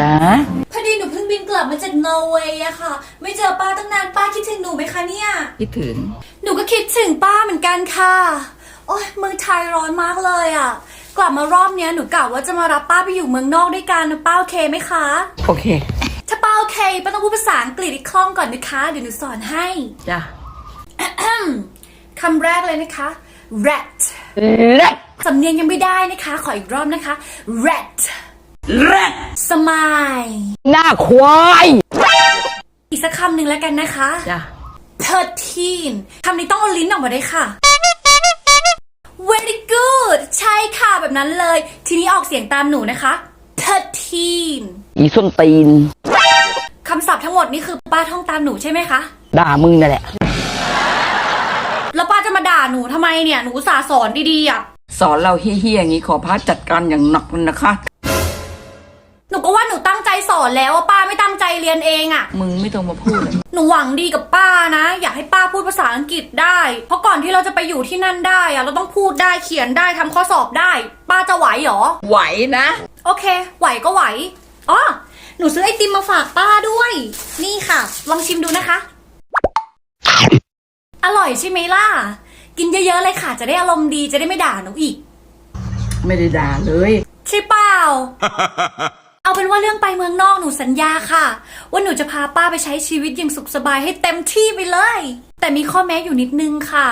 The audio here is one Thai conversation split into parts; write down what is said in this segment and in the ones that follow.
จ้าพอดีหนูเพิ่งบินกลับมาจากนอร์เวย์อะค่ะ ไม่เจอป้าตั้งนานป้าคิดถึงหนูไหมคะเนี่ย คิดถึง หนูก็คิดถึงป้าเหมือนกันค่ะ โอ้ยเมืองไทยร้อนมากเลยอะกลับมารอบเนี้ยหนูกะว่าจะมารับป้าไปอยู่เมืองนอกด้วยกันนะป้าโอเคไหมคะ โอเค ถ้าป้าโอเคป้าต้องพูดภาษาอังกฤษอีกคล่องก่อนนะคะเดี๋ยวหนูสอนให้จ้าคำแรกเลยนะคะ rat แรดสำเนียงยังไม่ได้นะคะ ขออีกรอบนะคะ rat แรด smile หน้าควาย อีกสักคำหนึ่งแล้วกันนะคะจ้า thirteen คำนี้ต้องเอาลิ้นออกมาด้วยค่ะ very good ใช่ค่ะแบบนั้นเลย ทีนี้ออกเสียงตามหนูนะคะ thirteen อีส้นตีน คำศัพท์ทั้งหมดนี่คือป้าท่องตามหนูใช่ไหมคะ ด่ามึงนั่นแหละ แล้วป้าจะมาด่าหนูทำไมเนี่ย หนูอุตสาห์สอนดีๆอะ สอนเราเฮี้ยๆอย่างนี้ขอพระจัดการอย่างหนักเลยนะคะ อนแล้วว่าป้าไม่ตั้งใจเรียนเองอะมึงไม่ต้องมาพูดเลย หนูหวังดีกับป้านะ อยากให้ป้าพูดภาษาอังกฤษได้ เพราะก่อนที่เราจะไปอยู่ที่นั่นได้อะเราต้องพูดได้เขียนได้ทำข้อสอบได้ ป้าจะไหวเหรอ ไหวนะ โอเค ไหวก็ไหวอ๋อหนูซื้อไอติมมาฝากป้าด้วย นี่ค่ะ ลองชิมดูนะคะ อร่อยใช่ไหมล่ะ กินเยอะๆเลยค่ะ จะได้อารมณ์ดีจะได้ไม่ด่าหนูอีก ไม่ได้ด่าเลย ใช่เปล่าเอาเป็น ว่าเรื่องไปเมืองนอกหนูสัญญาค่ะ ว่าหนูจะพาป้าไปใช้ชีวิตอย่างสุขสบายให้เต็มที่ไปเลย แต่มีข้อแม้อยู่นิดนึงค่ะ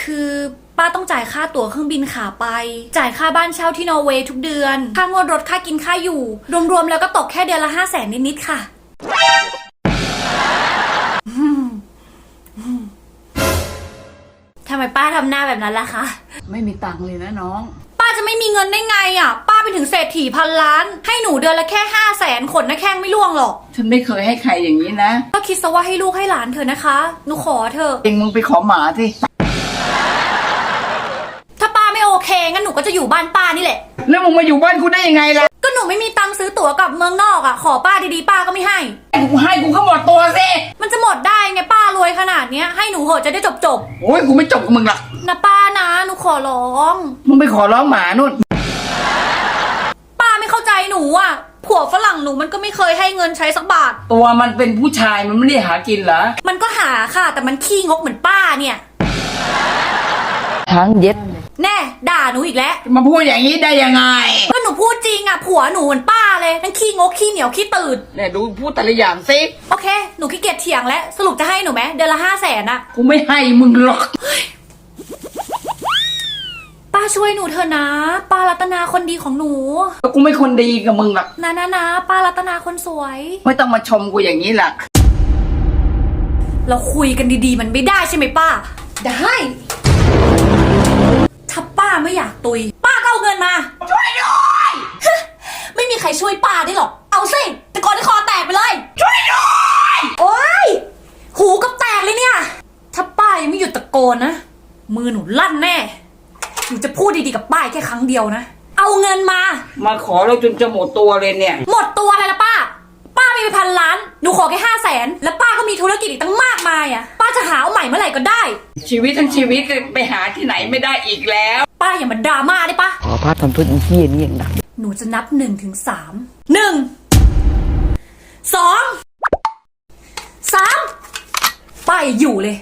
คือป้าต้องจ่ายค่าตั๋วเครื่องบินขาไป จ่ายค่าบ้านเช่าที่นอร์เวย์ทุกเดือน ค่างวดรถค่ากินค่าอยู่ รวมๆแล้วก็ตกแค่เดือนละห้าแสนนิดๆค่ะทำไมป้าทำหน้าแบบนั้นล่ะคะ ไม่มีตังค์เลยนะน้อง ป้าจะไม่มีเงินได้ไงอะป้า เป็นถึงเศรษฐีพันล้าน ให้หนูเดือนละแค่ห้าแสนขนนะแข้งไม่ล่วงหรอก ฉันไม่เคยให้ใครอย่างนี้นะ ก็คิดซะว่าให้ลูกให้หลานเถอะนะคะ หนูขอเถอะ เองมึงไปขอหมาสิ ถ้าป้าไม่โอเคงั้นหนูก็จะอยู่บ้านป้านี่แหละ แล้วมึงมาอยู่บ้านกูได้ยังไงล่ะก็หนูไม่มีตังค์ซื้อตั๋วกลับเมืองนอกอะ ขอป้าดีๆป้าก็ไม่ให้ กูให้กูก็หมดตัวสิมันจะหมดได้ไงป้ารวยขนาดเนี้ยให้หนูเหอะจะได้จบจบโอ้ยกูไม่จบกับมึงหรอกๆนะป้านะ หนูขอร้อง มึงไปขอร้องหมานู่น นูอะผัวฝรั่งหนูมันก็ไม่เคยให้เงินใช้สักบาท ตัวมันเป็นผู้ชายมันไม่ได้หากินเหรอ มันก็หาค่ะ แต่มันขี้งกเหมือนป้าเนี่ย ทั้งเย็ด แน่ด่าหนูอีกแล้ว มาพูดอย่างนี้ได้ยังไง ก็หนูพูดจริงอะผัวหนูเหมือนป้าเลยทั้งขี้งกขี้เหนียวขี้ตื่นเนี่ยดูพูดแต่ละอย่างสิโอเค หนูขี้เกียจเถียงแล้วสรุปจะให้หนูไหมเดือนละห้าแสนอะกูไม่ให้มึงหรอกป้า ช่วยหนูเถอะนะ ป้ารัตนาคนดีของหนูกูไม่คนดีกับมึงหรอกนะนะนะป้ารัตนาคนสวย ไม่ต้องมาชมกูอย่างนี้หรอกเราคุยกันดีๆ มันไม่ได้ใช่ไหมป้า ได้ ถ้าป้าไม่อยากตุย ป้าก็เอาเงินมา ช่วยด้วยไม่มีใครช่วยป้าได้หรอก เอาสิตะโกนให้คอแตกไปเลย ช่วยด้วยโอ๊ยหูกับแตกเลยเนี่ย ถ้าป้ายังไม่หยุดตะโกนนะ มือหนูลั่นแน่ หนูจะพูดดีๆกับป้าแค่ครั้งเดียวนะ เอาเงินมา มาขอเราจนจะหมดตัวเลยเนี่ย หมดตัวอะไรละป้า ป้ามีไปพันล้าน หนูขอแค่ห้าแสน แล้วป้าก็มีธุรกิจอีกตั้งมากมายอะ ป้าจะหาเอาใหม่เมื่อไหร่ก็ได้ ชีวิตทั้งชีวิตไปหาที่ไหนไม่ได้อีกแล้ว ป้าอย่ามาดราม่าได้ปะขอพระทำโทษอีเหี้ยนี่อย่างหนักหนูจะนับหนึ่งถึงสาม หนึ่ง สอง สาม ป้าอย่าอยู่เลย